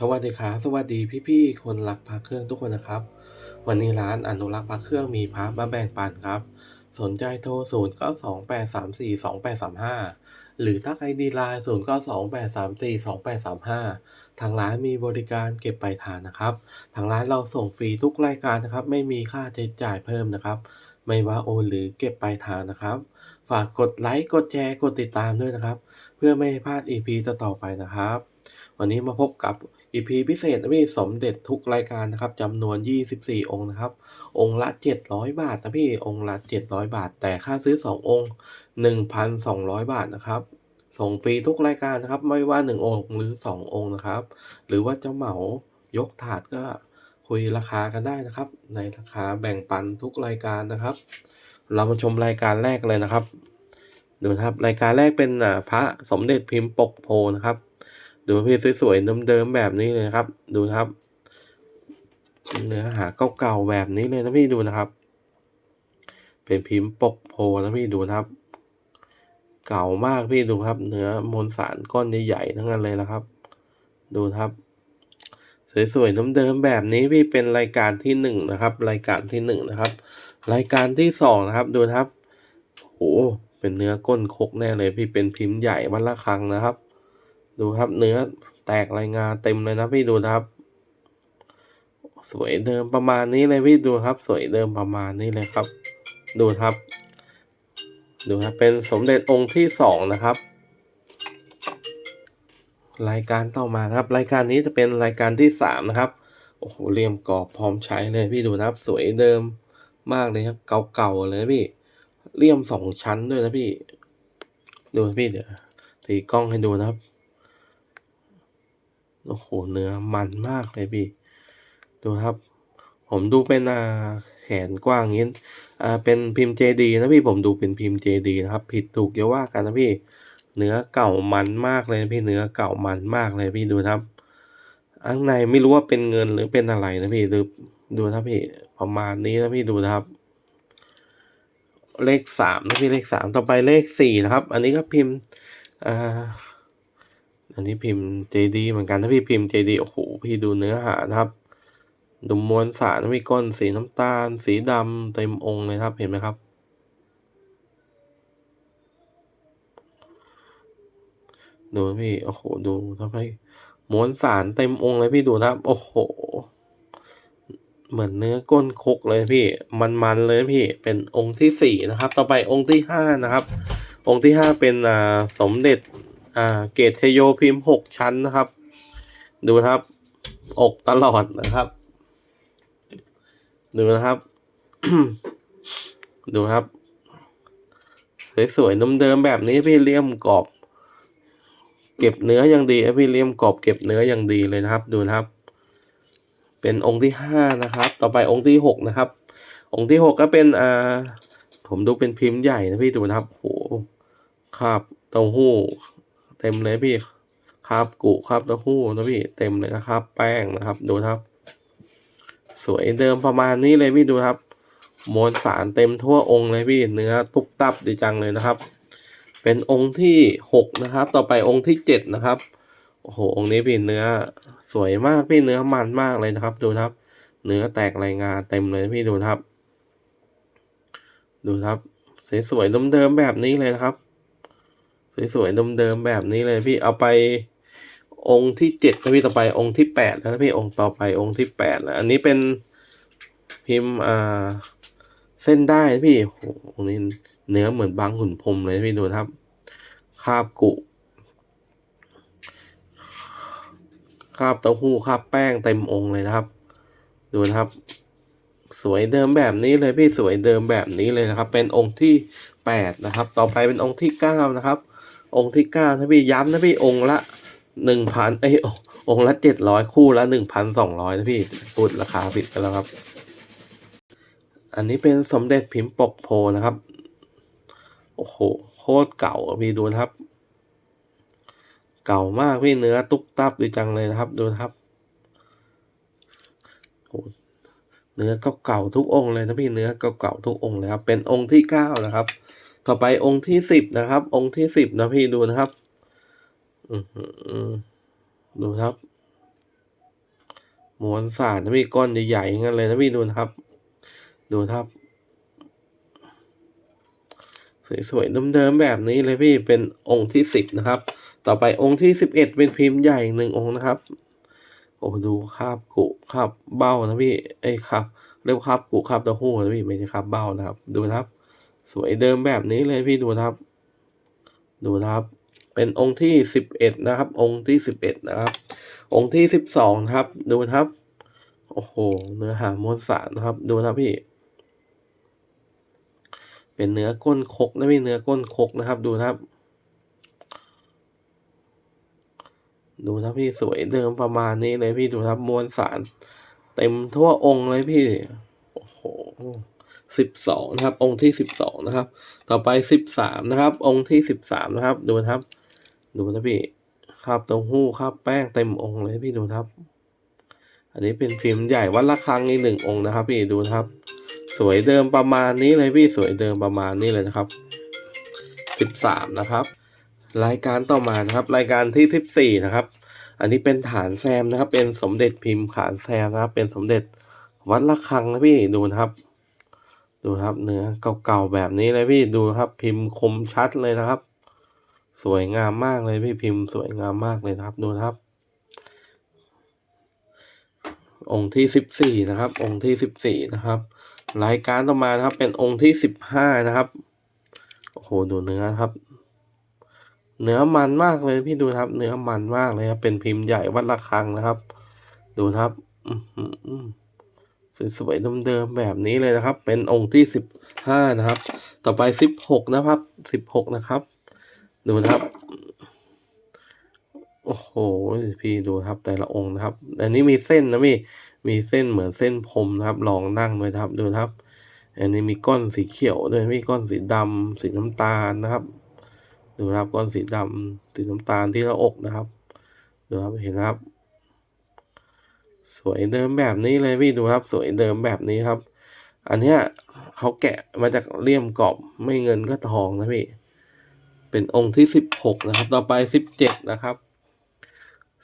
สวัสดีครับสวัสดีพี่ๆคนรักพระเครื่องทุกคนนะครับ วันนี้ร้านอนุรักษ์พระเครื่องมีพระมาแบ่งปันครับ สนใจโทร 0 9 2 8 3 4 2 8 3 5 หรือถ้าใครดีไลน์0 9 2 8 3 4 2 8 3 5 ทางร้านมีบริการเก็บปลายทางนะครับ ทางร้านเราส่งฟรีทุกรายการนะครับ ไม่มีค่าใช้จ่ายเพิ่มนะครับ ไม่ว่าโอนหรือเก็บปลายทางนะครับ ฝากกดไลค์กดแชร์กดติดตามด้วยนะครับ เพื่อไม่ให้พลาด EP ต่อๆไปนะครับ วันนี้มาพบกับ EP พิเศษนะพี่สมเด็จทุกรายการนะครับจำนวน 24 องค์นะครับ องค์ละ 700 บาทนะพี่องค์ละ 700 บาท แต่ค่าซื้อ 2 องค์ 1,200 บาทนะครับ ส่งฟรีทุกรายการนะครับ ไม่ว่า 1 องค์หรือ 2 องค์นะครับ หรือว่าจะเหมายกถาดก็คุยราคากันได้นะครับ ในราคาแบ่งปันทุกรายการนะครับ เรามาชมรายการแรกเลยนะครับดูนะครับรายการแรกเป็นอ่าพระสมเด็จพิมพ์ปกโพนะครับ ดูพี่สวยๆเดิมๆแบบนี้เลยครับ ดูครับเนื้อหาเก่าๆแบบนี้เลยนะพี่ดูนะครับ เป็นพิมพ์ปกโพนะพี่ดูนะครับ เก่ามากพี่ดูครับ เนื้อมวลสารก้อนใหญ่ๆทั้งนั้นเลยนะครับ ดูครับ สวยๆเดิมๆแบบนี้พี่เป็นรายการที่หนึ่งนะครับ รายการที่หนึ่งนะครับ รายการที่สองนะครับ ดูครับโอ้เป็นเนื้อก้นคกแน่เลยพี่เป็นพิมพ์ใหญ่วันละครั้งนะครับ ดูครับเนื้อแตกรายงานเต็มเลยนะพี่ดูครับ สวยเดิมประมาณนี้เลยพี่ดูครับ สวยเดิมประมาณนี้เลยครับ ดูครับ ดูครับเป็นสมเด็จองค์ที่สองนะครับ รายการต่อมาครับ รายการนี้จะเป็นรายการที่สามนะครับโอ้โหเรียมกรอบพร้อมใช้เลยพี่ดูนะครับ สวยเดิมมากเลยครับเก่าๆเลยพี่เลี่ยมสองชั้นด้วยนะพี่ ดูพี่เดี๋ยวตีกล้องให้ดูนะครับ โอ้โหเนื้อมันมากเลยพี่ ดูครับ ผมดูเป็นแขนกว้างงี้อ่าเป็นพิมพ์ JD นะพี่ผมดูเป็นพิมพ์ JD นะครับ ผิดถูกอย่าว่ากันนะพี่ เนื้อเก่ามันมากเลยพี่เนื้อเก่ามันมากเลยพี่ดูครับข้างในไม่รู้ว่าเป็นเงินหรือเป็นอะไรนะพี่ดูดูนะครับพี่ประมาณนี้นะพี่ดูครับ เลขสามนะพี่เลขสามต่อไปเลขสี่นะครับ อันนี้ก็พิมพ์อ่า อันนี้พิมพ์ JD เหมือนกันถ้าพี่พิมพ์ JD โอ้โหพี่ดูเนื้อหานะครับดูมวลสารมีก้นสีน้ำตาล สีดำเต็มองค์เลยครับเห็นไหมครับ ดูพี่โอ้โหดูทำไมมวลสารเต็มองค์เลยพี่ดูนะครับ โอ้โห เหมือนเนื้อก้นคกเลยพี่ มันๆเลยพี่เป็นองค์ที่สี่นะครับ ต่อไปองค์ที่ห้านะครับ องค์ที่ห้าเป็นอ่าสมเด็จ อ่าเกตชโยพิมพ์หกชั้นนะครับ ดูนะครับ อกตลอดนะครับ ดูนะครับ ดูครับ สวยๆเดิมๆแบบนี้พี่เลี่ยมกรอบ เก็บเนื้ออย่างดีพี่เลี่ยมกรอบเก็บเนื้ออย่างดีเลยนะครับ ดูนะครับ เป็นองค์ที่ห้านะครับ ต่อไปองค์ที่หกนะครับ องค์ที่หกก็เป็นอ่าผมดูเป็นพิมพ์ใหญ่นะพี่ดูนะครับโหคราบเต้าหู้ ต็มเลยพี่คราบกุคราบเต้าหู้นะพี่เต็มเลยนะครับ แป้งนะครับดูครับ สวยเดิมประมาณนี้เลยพี่ดูครับมวลสารเต็มทั่วองค์เลยพี่เนื้อตุบตับดีจังเลยนะครับ เป็นองค์ที่หกนะครับ ต่อไปองค์ที่เจ็ดนะครับโอ้โหองค์นี้พี่เนื้อสวยมากพี่เนื้อมันมากเลยนะครับ ดูครับ เนื้อแตกรายงานเต็มเลยพี่ดูครับ ดูครับสวยๆเดิมๆแบบนี้เลยนะครับ สวยๆเดิมๆแบบนี้เลยพี่เอาไปองค์ที่เจ็ดนะพี่ต่อไปองค์ที่แปดแล้วนะพี่องค์ต่อไปองค์ที่แปดแล้วอันนี้เป็นพิมพ์อ่าเส้นได้พี่โอ้โหองค์นี้เนื้อเหมือนบางหุ่นพรมเลยพี่ดูนะครับ คาบกุคาบเต้าหู้คาบแป้งเต็มองค์เลยนะครับ ดูนะครับ สวยเดิมแบบนี้เลยพี่สวยเดิมแบบนี้เลยนะครับ เป็นองค์ที่แปดนะครับ ต่อไปเป็นองค์ที่เก้านะครับ องค์ที่เก้าถ้าพี่ย้ำนะพี่องค์ละหนึ่งพันเอ้องค์ละเจ็ดร้อยคู่ละหนึ่งพันสองร้อยนะพี่พูดราคาผิดไปแล้วครับ อันนี้เป็นสมเด็จพิมพ์ปกโพนะครับ โอ้โหโคตรเก่าพี่ดูนะครับ เก่ามากพี่เนื้อตุ๊บตับดีจังเลยนะครับดูนะครับโอ้เนื้อเก่าๆทุกองค์เลยนะพี่เนื้อเก่าๆทุกองค์เลยครับเป็นองค์ที่เก้านะครับ ต่อไปองค์ที่สิบนะครับ องค์ที่สิบนะพี่ดูนะครับดูครับมวลสารนะพี่ก้อนใหญ่ๆงั้นเลยนะพี่ดูนะครับ ดูครับ สวยๆเดิมๆแบบนี้เลยพี่เป็นองค์ที่สิบนะครับ ต่อไปองค์ที่สิบเอ็ดเป็นพิมพ์ใหญ่หนึ่งองค์นะครับโอ้ดูคาบกุคาบเบ้านะพี่เอ้ครับ เรียกว่าคาบกุคาบต้าหู้นะพี่ไม่ใช่คาบเบ้านะครับ ดูนะครับ สวยเดิมแบบนี้เลยพี่ดูนะครับ ดูนะครับ เป็นองค์ที่สิบเอ็ดนะครับ องค์ที่สิบเอ็ดนะครับ องค์ที่สิบสองครับ ดูนะครับ โอ้โห เนื้อหามวลสารนะครับ ดูนะครับพี่ เป็นเนื้อก้นคกนะพี่เนื้อก้นคกนะครับ ดูนะครับ ดูนะพี่สวยเดิมประมาณนี้เลยพี่ดูครับมวลสาร เต็มทั่วองค์เลยพี่ โอ้โห สิบสองนะครับ องค์ที่สิบสองนะครับ ต่อไปสิบสามนะครับ องค์ที่สิบสามนะครับ ดูนะครับ ดูนะพี่คราบต้าหู้คราบแป้งเต็มองค์เลยพี่ดูนะครับ อันนี้เป็นพิมพ์ใหญ่วัดละครังอีกหนึ่งองค์นะครับ พี่ดูนะครับ สวยเดิมประมาณนี้เลยพี่สวยเดิมประมาณนี้เลยนะครับสิบสามนะครับ รายการต่อมานะครับ รายการที่สิบสี่นะครับ อันนี้เป็นฐานแซมนะครับ เป็นสมเด็จพิมพ์ฐานแซมนะครับ เป็นสมเด็จวัดละคังนะพี่ดูนะครับ ดูครับเนื้อเก่าๆแบบนี้เลยพี่ดูครับ พิมพ์คมชัดเลยนะครับ สวยงามมากเลยพี่พิมพ์สวยงามมากเลยครับดูครับ องค์ที่สิบสี่นะครับ องค์ที่สิบสี่นะครับ รายการต่อมานะครับ เป็นองค์ที่สิบห้านะครับโอ้โหดูเนื้อครับ เนื้อมันมากเลยพี่ดูครับ เนื้อมันมากเลยครับเป็นพิมพ์ใหญ่วัดระฆังนะครับ ดูครับ อือหือ สวยๆเดิมๆแบบนี้เลยนะครับ เป็นองค์ที่สิบห้านะครับ ต่อไปสิบหกนะครับสิบหกนะครับ ดูนะครับ โอ้โห พี่ดูครับแต่ละองค์นะครับ อันนี้มีเส้นนะพี่มีเส้นเหมือนเส้นพรมนะครับ ลองนั่งเลยครับ ดูนะครับ อันนี้มีก้อนสีเขียวด้วยมีก้อนสีดำสีน้ำตาลนะครับ ดูครับก้อนสีดำสีน้ำตาลที่หน้าอกนะครับ ดูครับ เห็นครับ สวยเดิมแบบนี้เลยพี่ดูครับ สวยเดิมแบบนี้ครับ อันเนี้ยเขาแกะมาจากเลี่ยมกรอบไม่เงินก็ทองนะพี่ เป็นองค์ที่สิบหกนะครับ ต่อไปสิบเจ็ดนะครับ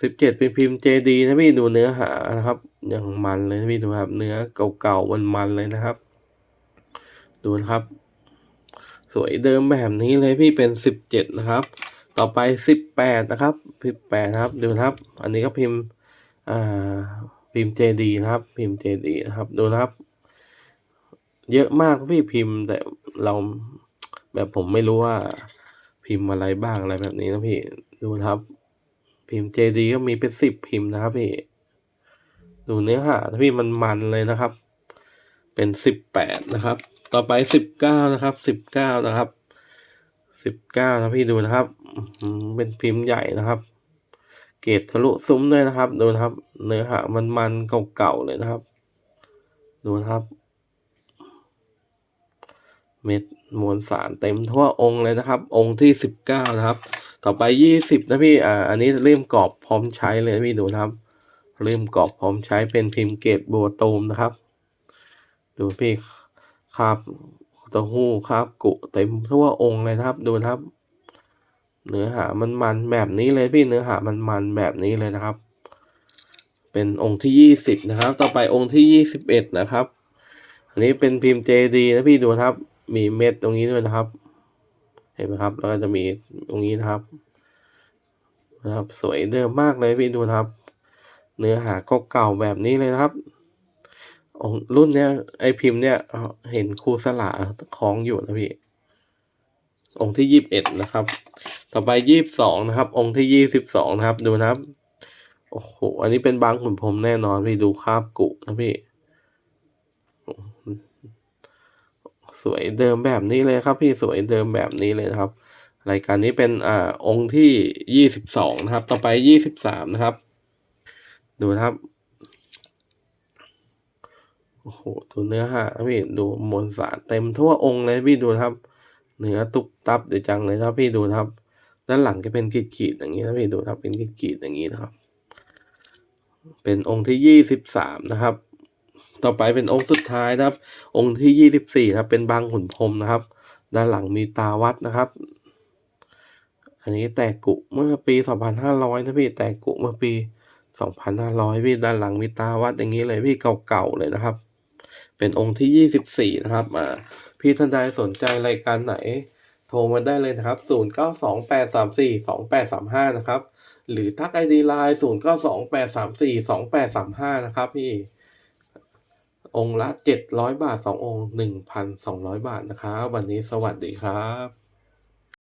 สิบเจ็ดเป็นพิมพ์เจดีนะพี่ดูเนื้อหานะครับอย่างมันเลยนะพี่ดูครับ เนื้อเก่าๆมันๆเลยนะครับ ดูนะครับ สวยเดิมแบบนี้เลยพี่เป็นสิบเจ็ดนะครับ ต่อไปสิบแปดนะครับสิบแปดครับ ดูนะครับ อันนี้ก็พิมพ์ พิมพ์เจดีนะครับ พิมพ์เจดีนะครับ ดูนะครับ เยอะมากพี่พิมพ์แต่เราแบบผมไม่รู้ว่าพิมพ์อะไรบ้างอะไรแบบนี้นะพี่ ดูนะครับ พิมพ์เจดีก็มีเป็นสิบพิมพ์นะครับพี่ ดูเนื้อหาพี่มันมันเลยนะครับ เป็นสิบแปดนะครับ ต่อไปสิบเก้านะครับสิบเก้านะครับสิบเก้านะพี่ดูนะครับ เป็นพิมพ์ใหญ่นะครับ เกรดทะลุซุ้มด้วยนะครับ ดูนะครับเนื้อหามันมันเก่าๆเลยนะครับ ดูนะครับ เม็ดมวลสารเต็มทั่วองค์เลยนะครับ องค์ที่สิบเก้านะครับ ต่อไปยี่สิบนะพี่อ่าอันนี้เริ่มกรอบพร้อมใช้เลยพี่ดูนะครับเริ่มกรอบพร้อมใช้เป็นพิมพ์เกรดบัวตูมนะครับ ดูพี่คาบต้าหู้คาบกุเต็มทั่วองค์เลยนะครับ ดูนะครับ เนื้อหามันมันแบบนี้เลยพี่เนื้อหามันมันแบบนี้เลยนะครับ เป็นองค์ที่ยี่สิบนะครับ ต่อไปองค์ที่ยี่สิบเอ็ดนะครับ อันนี้เป็นพิมพ์เจดีนะพี่ดูนะครับ มีเม็ดตรงนี้ด้วยนะครับ เห็นไหมครับ แล้วก็จะมีตรงนี้นะครับนะครับ สวยเดิมมากเลยพี่ดูนะครับ เนื้อหาก็เก่าแบบนี้เลยนะครับองรุ่นเนี้ยไอพิมพ์เนี้ยเห็นครูสลาคล้องอยู่นะพี่องค์ที่ยี่สิบเอ็ดนะครับ ต่อไปยี่สิบสองนะครับ องค์ที่ยี่สิบสองนะครับ ดูนะครับ โอ้โห อันนี้เป็นบางขุนพรมแน่นอนพี่ดูคาบกุนะพี่ สวยเดิมแบบนี้เลยครับ พี่สวยเดิมแบบนี้เลยนะครับ รายการนี้เป็นอ่าองค์ที่ยี่สิบสองนะครับ ต่อไปยี่สิบสามนะครับ ดูนะครับโอ้โหดูเนื้อหาพี่ดูมวลสารเต็มทั่วองค์เลยพี่ดูครับ เนื้อตุบตับเดี๋ยวจังเลยครับพี่ดูครับ ด้านหลังจะเป็นขีดๆอย่างนี้นะพี่ดูครับเป็นขีดๆอย่างนี้นะครับ เป็นองค์ที่ยี่สิบสามนะครับ ต่อไปเป็นองค์สุดท้ายนะครับ องค์ที่ยี่สิบสี่ครับ เป็นบางขุนพรมนะครับ ด้านหลังมีตาวัดนะครับ อันนี้แตกกุเมื่อปีสองพันห้าร้อยนะพี่แตกกุเมื่อปีสองพันห้าร้อยพี่ด้านหลังมีตาวัดอย่างนี้เลยพี่เก่าๆเลยนะครับ เป็นองค์ที่ยี่สิบสี่นะครับอ่า พี่ท่านใดสนใจรายการไหน โทรมาได้เลยนะครับ 0928342835 นะครับ หรือทักไอดีไลน์0928342835 นะครับพี่ องค์ละเจ็ดร้อยบาทสององค์หนึ่งพันสองร้อยบาทนะครับ วันนี้สวัสดีครับ